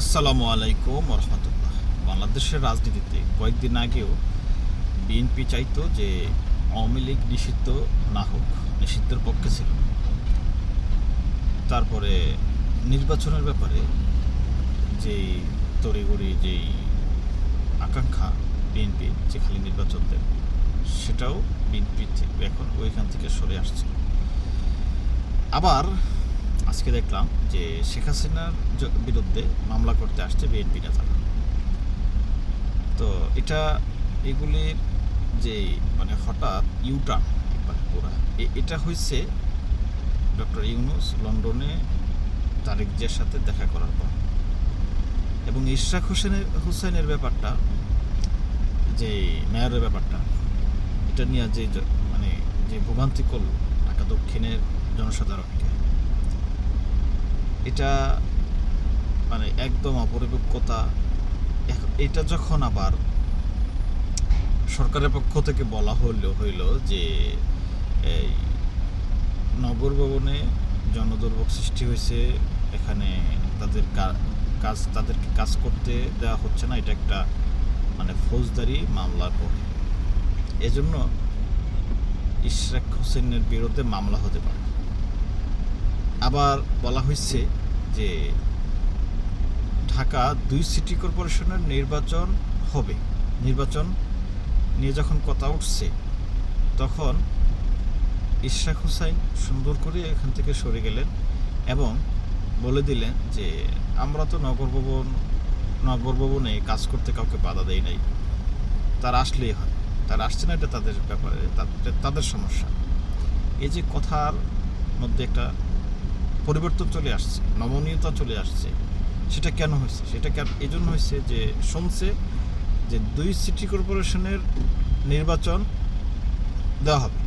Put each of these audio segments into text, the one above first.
আসসালামু আলাইকুম রহমতুল্লাহ বাংলাদেশের রাজনীতিতে কয়েকদিন আগেও বিএনপি চাইতো যে আওয়ামী লীগ নিষিদ্ধ না হোক, নিষিদ্ধের পক্ষে ছিল তারপরে নির্বাচনের ব্যাপারে যেই তড়িগড়ি যেই আকাঙ্ক্ষা বিএনপি যে খালি নির্বাচন দেবে সেটাও বিএনপি এখন ওইখান থেকে সরে আসছে। আবার আজকে দেখলাম যে শেখ হাসিনার বিরুদ্ধে মামলা করতে আসছে বিএনপি নেতারা তো এটা, এগুলির যে মানে হঠাৎ ইউটার্ন একবার পুরা এটা হয়েছে ডক্টর ইউনুস লন্ডনে তারেক জিয়ার সাথে দেখা করার পর। এবং ইশরাক হোসেনের হুসেনের ব্যাপারটা, যে মেয়রের ব্যাপারটা, এটা নিয়ে যে মানে যে ভোগান্তি করল ঢাকা দক্ষিণের জনসাধারণকে এটা মানে একদম অপরিপক্কতা। এটা যখন আবার সরকারের পক্ষ থেকে বলা হইল হইল যে, এই নগর ভবনে জনদুর্ভোগ সৃষ্টি হয়েছে, এখানে তাদের কাজ, তাদেরকে কাজ করতে দেওয়া হচ্ছে না, এটা একটা মানে ফৌজদারি মামলার পরে। এজন্য ইশরাক হোসেনের বিরুদ্ধে মামলা হতে পারে। আবার বলা হয়েছে যে ঢাকা দুই সিটি কর্পোরেশনের নির্বাচন হবে। নির্বাচন নিয়ে যখন কথা উঠছে, তখন ইশরাক হুসাইন সুন্দর করে এখান থেকে সরে গেলেন এবং বলে দিলেন যে, আমরা তো নগর ভবন, নগর ভবনে কাজ করতে কাউকে বাধা দেই নাই। তারা আসলেই হয়। তারা আসছে না, এটা তাদের ব্যাপারে, তাদের সমস্যা। এই যে কথার মধ্যে একটা পরিবর্তন চলে আসছে, নমনীয়তা চলে আসছে। সেটা কেন হয়েছে? সেটা কেন এই জন্য হয়েছে যে শুনছে যে দুই সিটি কর্পোরেশনের নির্বাচন দেওয়া হবে।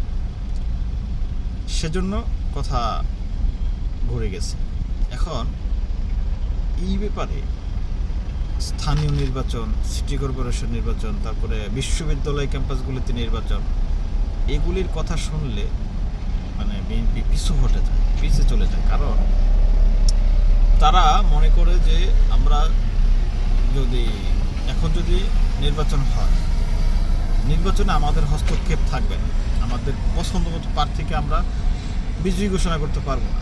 সেজন্য কথা ঘুরে গেছে। এখন এই ব্যাপারে স্থানীয় নির্বাচন, সিটি কর্পোরেশন নির্বাচন, তারপরে বিশ্ববিদ্যালয় ক্যাম্পাসগুলিতে নির্বাচন, এগুলির কথা শুনলে মানে বিএনপি পিছু হটে যায় পিছে চলে যায়। কারণ তারা মনে করে যে আমরা যদি এখন যদি নির্বাচন হয়, নির্বাচনে আমাদের হস্তক্ষেপ থাকবে না। আমাদের পছন্দ মতো প্রার্থীকে আমরা বিজয়ী ঘোষণা করতে পারব না।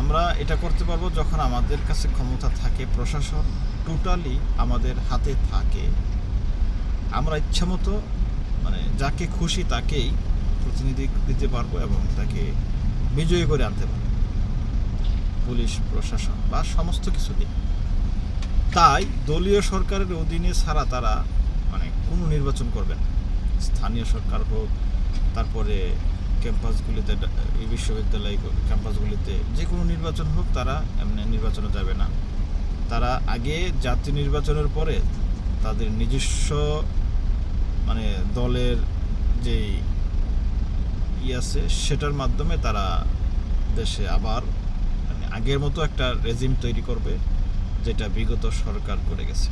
আমরা এটা করতে পারব যখন আমাদের কাছে ক্ষমতা থাকে, প্রশাসন টোটালি আমাদের হাতে থাকে। আমরা ইচ্ছামতো মানে যাকে খুশি তাকেই প্রতিনিধি দিতে পারব এবং তাকে বিজয়ী করে আনতে পারব। পুলিশ, প্রশাসন বা সমস্ত কিছু দিয়ে। তাই দলীয় সরকারের অধীনে ছাড়া তারা মানে কোনো নির্বাচন করবে না। স্থানীয় সরকার হোক, তারপরে ক্যাম্পাসগুলিতে এই বিশ্ববিদ্যালয় ক্যাম্পাসগুলিতে যে কোনো নির্বাচন হোক, তারা এমনি নির্বাচনে যাবে না। তারা আগে জাতীয় নির্বাচনের পরে তাদের নিজস্ব মানে দলের যেই ই আছে সেটার মাধ্যমে তারা দেশে আবার মানে আগের মতো একটা রেজিম তৈরি করবে, যেটা বিগত সরকার করে গেছে।